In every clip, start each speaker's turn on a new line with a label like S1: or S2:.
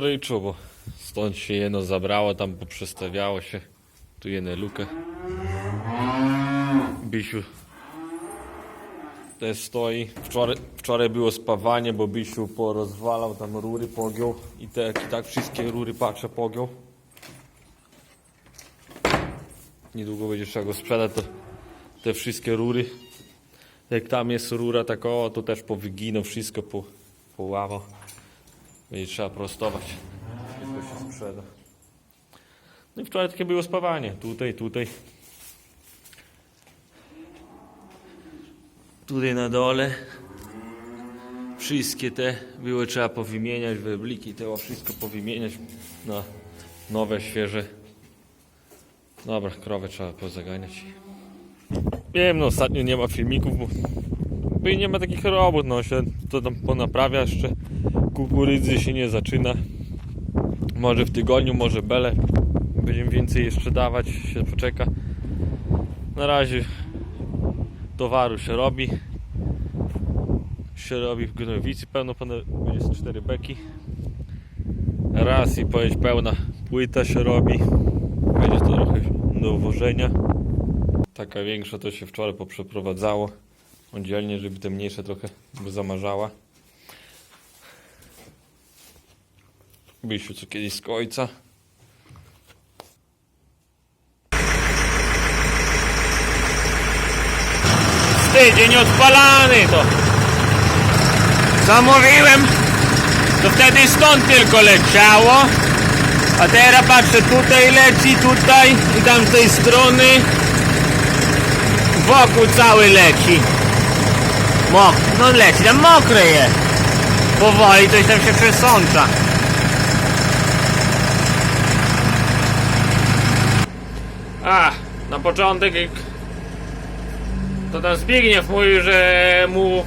S1: ryczu, bo stąd się jedno zabrało, tam poprzestawiało się. Tu jedną lukę. Bisiu też stoi. Wczoraj, wczoraj było spawanie, bo Bisiu porozwalał tam rury, pogiął i tak, i tak wszystkie rury patrzę pogiął. Niedługo będzie trzeba go sprzedać, to te wszystkie rury. Jak tam jest rura takowa, to też powyginął wszystko, po, połamał. Będzie trzeba prostować. Wszystko się sprzeda. No i wczoraj takie było spawanie. Tutaj, tutaj. Tutaj na dole. Wszystkie te było trzeba powymieniać, webliki, te wszystko powymieniać na nowe, świeże. Dobra, krowę trzeba pozaganiać. Wiem, no ostatnio nie ma filmików, bo, i nie ma takich robót, no się to tam ponaprawia jeszcze. Kukurydzy się nie zaczyna. Może w tygodniu, może bele. Będziemy więcej jeszcze dawać, się poczeka. Na razie towaru się robi. Się robi w Gnojowicy pełno, będzie z cztery beki. Raz i powiedz pełna płyta się robi. Będzie to trochę do uwożenia. Taka większa to się wczoraj poprzeprowadzało. Oddzielnie, żeby te mniejsze trochę zamarzała. Byliśmy co kiedyś z ojca. Tydzień odpalany to. Zamówiłem, to wtedy stąd tylko leciało. A teraz patrzę, tutaj leci, tutaj i tam z tej strony. Wokół cały leci. Mok, no leci, tam mokre jest. Powoli coś tam się przesącza. A, na początek to tam Zbigniew mówił, że mu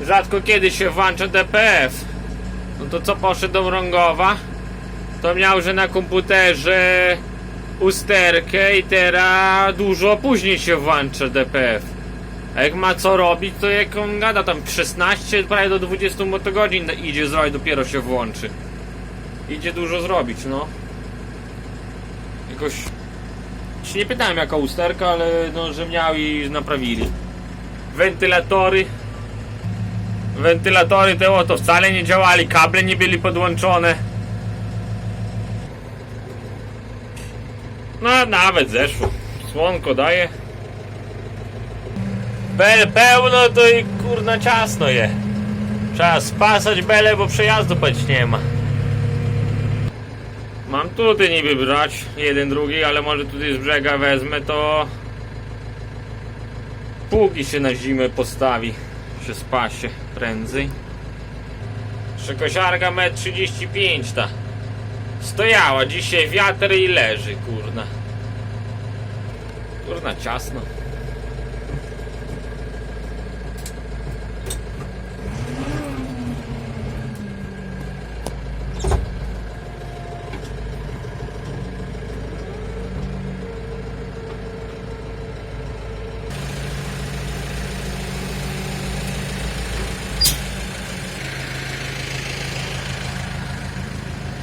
S1: rzadko kiedy się włącza DPF. No to co poszedł do Mrągowa, to miał, że na komputerze usterkę i teraz dużo później się włącza DPF. A jak ma co robić, to jak on gada tam 16, prawie do 20 motogodzin idzie zrobić, dopiero się włączy. Idzie dużo zrobić, no. Jakoś się nie pytałem jaka usterka, ale no, że miał i naprawili. Wentylatory. Wentylatory te o, to wcale nie działali, kable nie byli podłączone. No nawet zeszło. Słonko daje. Bel pełno to i kurna ciasno je. Trzeba spasać belę, bo przejazdu pać nie ma. Mam tutaj niby brać, jeden, drugi, ale może tutaj z brzega wezmę, to póki się na zimę postawi, się spasie prędzej. Jeszcze kosiarka 1,35 m ta. Stojała dzisiaj wiatr i leży, kurna. Kurna, ciasno.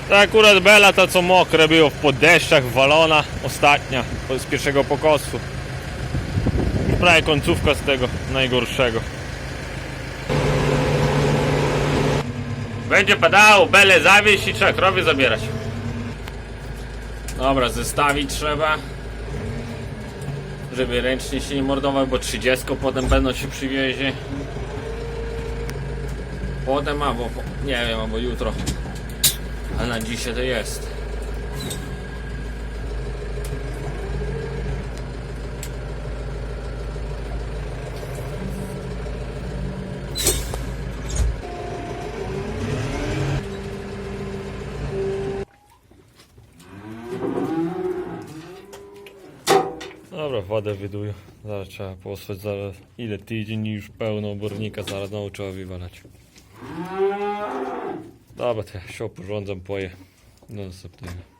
S1: Ta akurat Bela, ta co mokre było po deszczach, walona ostatnia z pierwszego pokosu. Prawie końcówka z tego najgorszego. Będzie padało, Belę zawieźć i trzeba krowy zabierać. Dobra, zestawić trzeba. Żeby ręcznie się nie mordował, bo 30 potem będą się przywiezie. Potem albo, nie wiem, albo jutro. A na dzisiaj to jest. Dobra, wodę wyduję. Zaraz trzeba posłać, zaraz ile tydzień już pełno obornika, zaraz trzeba wywalać. Dobra, to ja się oporządzam, poję do następnego.